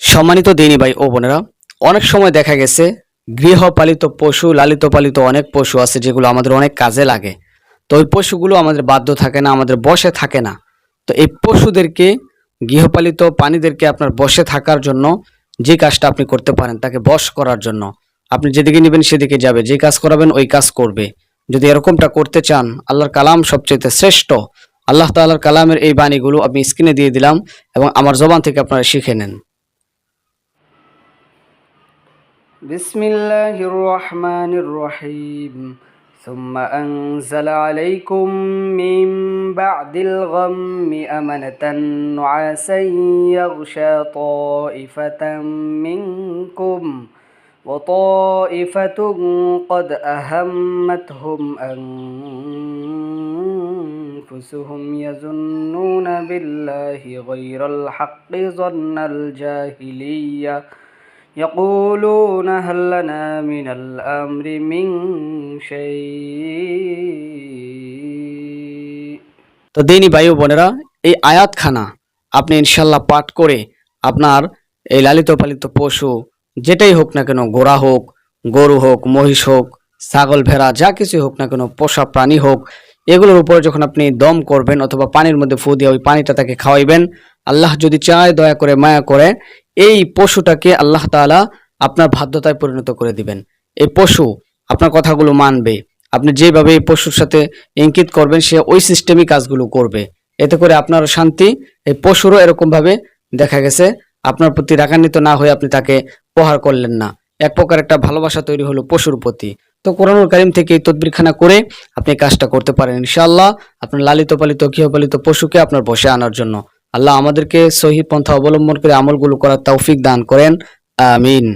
সম্মানিত দিনী ভাই ও বোনেরা, অনেক সময় দেখা গেছে গৃহপালিত পশু লালিত পালিত অনেক পশু আছে যেগুলো আমাদের অনেক কাজে লাগে। তো ওই পশুগুলো আমাদের বাধ্য থাকে না, আমাদের বসে থাকে না। তো এই পশুদেরকে, গৃহপালিত প্রাণীদেরকে আপনার বসে থাকার জন্য যে কাজটা আপনি করতে পারেন, তাকে বশ করার জন্য। আপনি যেদিকে নেবেন সেদিকে যাবে, যে কাজ করাবেন ওই কাজ করবে। যদি এরকমটা করতে চান, আল্লাহর কালাম সবচেয়ে শ্রেষ্ঠ। আল্লাহ তাআলার কালামের এই বাণীগুলো আমি স্ক্রিনে দিয়ে দিলাম এবং আমার জবান থেকে আপনারা শিখে নেন। بسم الله الرحمن الرحيم. ثم أنزل عليكم من بعد الغم أمنة نعاسا يغشى طائفة منكم وطائفة قد أهمتهم أنفسهم يظنون بالله غير الحق ظن الجاهلية يقولون هل لنا من الأمر من شيء তো দিনী ভাই ও বোনেরা এই আয়াতখানা আপনি ইনশাল্লাহ পাঠ করে আপনার এই লালিত পালিত পশু যেটাই হোক না কেন ঘোড়া হোক গরু হোক মহিষ হোক ছাগল ভেড়া যা কিছু হোক না কেন পোষা প্রাণী হোক এগুলোর উপরে যখন আপনি দম করবেন অথবা পানির মধ্যে ফু দিয়ে ওই পানিটা তাকে খাওয়াইবেন আল্লাহ যদি চায় দয়া করে মায়া করে এই পশুটাকে আল্লাহ তাআলা আপনার বাধ্যতায় পরিণত করে দিবেন। এই পশু আপনার কথাগুলো মানবে। আপনি যেভাবে এই পশুর সাথে ইঙ্কিত করবেন, সে ওই সিস্টেমই কাজগুলো করবে। এতে করে আপনার শান্তি এই পশুরও এরকম ভাবে দেখা গেছে। আপনার প্রতি রাগান্বিত না হয়ে আপনি তাকে প্রহার করলেন না। এক প্রকার একটা ভালোবাসা তৈরি হলো পশুর প্রতি। তো কোরআনুল কারিম থেকে এই তদবিরখানা করে আপনি কাজটা করতে পারেন। ইনশাআল্লাহ আপনার লালিত পালিত, গৃহপালিত পশুকে আপনার বসে আনার জন্য। আল্লাহ আমাদেরকে সহি পন্থা অবলম্বন করে আমলগুলো করার তৌফিক দান করেন। আমিন।